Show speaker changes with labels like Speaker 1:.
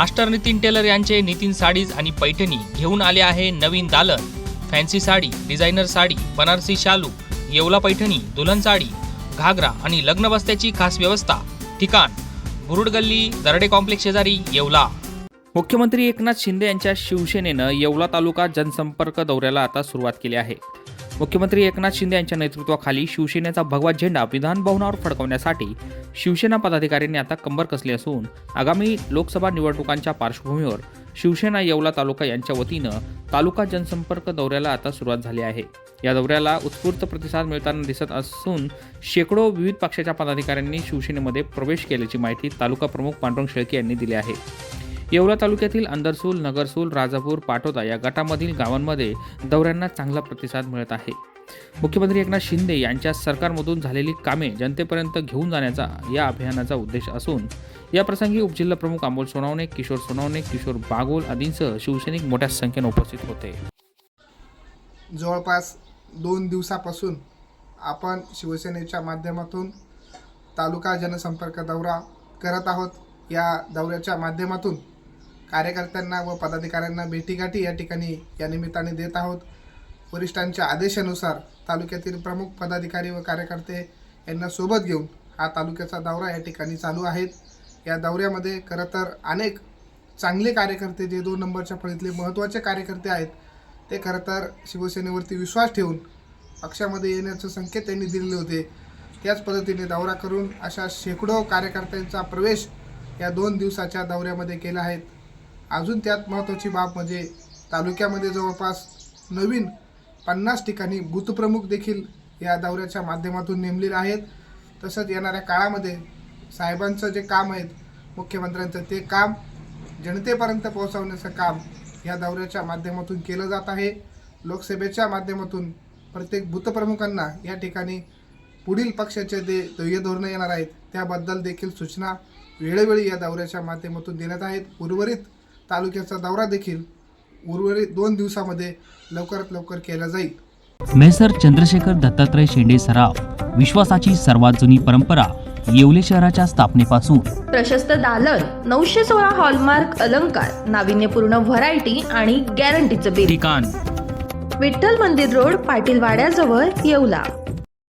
Speaker 1: Master Nitin teller यांचे Nitin sarees आणि पैठणी घेऊन आले आहे नवीन दालन. फॅन्सी साडी डिझायनर साडी बनारसी शालू येवला पैठणी दुल्हन साडी घागरा आणि लग्न बस्त्याची खास व्यवस्था. ठिकाण बुरुड गल्ली दरडे कॉम्प्लेक्स शेजारी येवला. मुख्यमंत्री एकनाथ शिंदे यांच्या शिवसेनेनं येवला तालुका जनसंपर्क दौऱ्याला आता सुरुवात केली आहे. मुख्यमंत्री एकनाथ शिंदे यांच्या नेतृत्वाखाली शिवसेनेचा भगवा झेंडा विधानभवनावर फडकवण्यासाठी शिवसेना पदाधिकाऱ्यांनी आता कंबर कसली असून आगामी लोकसभा निवडणुकांच्या पार्श्वभूमीवर शिवसेना येवला तालुका यांच्या वतीनं तालुका जनसंपर्क दौऱ्याला आता सुरुवात झाली आहे. या दौऱ्याला उत्स्फूर्त प्रतिसाद मिळताना दिसत असून शेकडो विविध पक्षाच्या पदाधिकाऱ्यांनी शिवसेनेमध्ये प्रवेश केल्याची माहिती तालुका प्रमुख पांडुरंग शेळके यांनी दिली आहे. येवला तालुक्यातील अंदरसूल नगरसूल राजापूर पाटोदा या गटामधील गावांमध्ये दौऱ्यांना चांगला प्रतिसाद मिळत आहे. मुख्यमंत्री एकनाथ शिंदे यांच्या सरकारमधून झालेली कामे जनतेपर्यंत घेऊन जाण्याचा या अभियानाचा उद्देश असून या प्रसंगी उपजिल्हा प्रमुख अमोल सोनावणे किशोर सोनावणे किशोर बागोल आदींसह शिवसैनिक मोठ्या संख्येने उपस्थित होते.
Speaker 2: जवळपास दोन दिवसापासून आपण शिवसेनेच्या माध्यमातून तालुका जनसंपर्क दौरा करत आहोत. या दौऱ्याच्या माध्यमातून कार्यकर्त्यांना व पदाधिकाऱ्यांना भेटीगाठी या ठिकाणी या निमित्ताने देत आहोत. वरिष्ठांच्या आदेशानुसार तालुक्यातील प्रमुख पदाधिकारी व कार्यकर्ते यांना सोबत घेऊन हा तालुक्याचा दौरा या ठिकाणी चालू आहेत या दौऱ्यामध्ये खरं तर अनेक चांगले कार्यकर्ते जे दोन नंबरच्या फळीतले महत्त्वाचे कार्यकर्ते आहेत ते खरं तर शिवसेनेवरती विश्वास ठेवून पक्षामध्ये येण्याचे संकेत त्यांनी दिलेले होते. त्याच पद्धतीने दौरा करून अशा शेकडो कार्यकर्त्यांचा प्रवेश या दोन दिवसाच्या दौऱ्यामध्ये केला आहे. अजून त्यात महत्त्वाची बाब म्हणजे तालुक्यामध्ये जवळपास नवीन पन्नास ठिकाणी बूथप्रमुख देखील या दौऱ्याच्या माध्यमातून नेमलेले आहेत. तसंच येणाऱ्या काळामध्ये साहेबांचं जे काम आहेत मुख्यमंत्र्यांचं ते काम जनतेपर्यंत पोहोचवण्याचं काम या दौऱ्याच्या माध्यमातून केलं जात आहे. लोकसभेच्या माध्यमातून प्रत्येक बूथप्रमुखांना या ठिकाणी पुढील पक्षाचे जे ध्येय धोरणं येणार आहेत त्याबद्दल देखील सूचना वेळोवेळी या दौऱ्याच्या माध्यमातून देण्यात आहेत. उर्वरित तालुक्याचा दौरा देखील उर्वरित दोन दिवसामध्ये लवकरात लवकर केला जाईल.
Speaker 3: मेसर चंद्रशेखर दत्तात्रय शेंडे सराफ विश्वासाची सर्वात जुनी परंपरा येवले शहराच्या स्थापनेपासून.
Speaker 4: प्रशस्त दालन नऊशे सोळा हॉलमार्क अलंकार नाविन्यपूर्ण व्हरायटी आणि गॅरंटीचं बिल
Speaker 1: ठिकाण.
Speaker 4: विठ्ठल मंदिर रोड पाटील वाड्याजवळ येवला.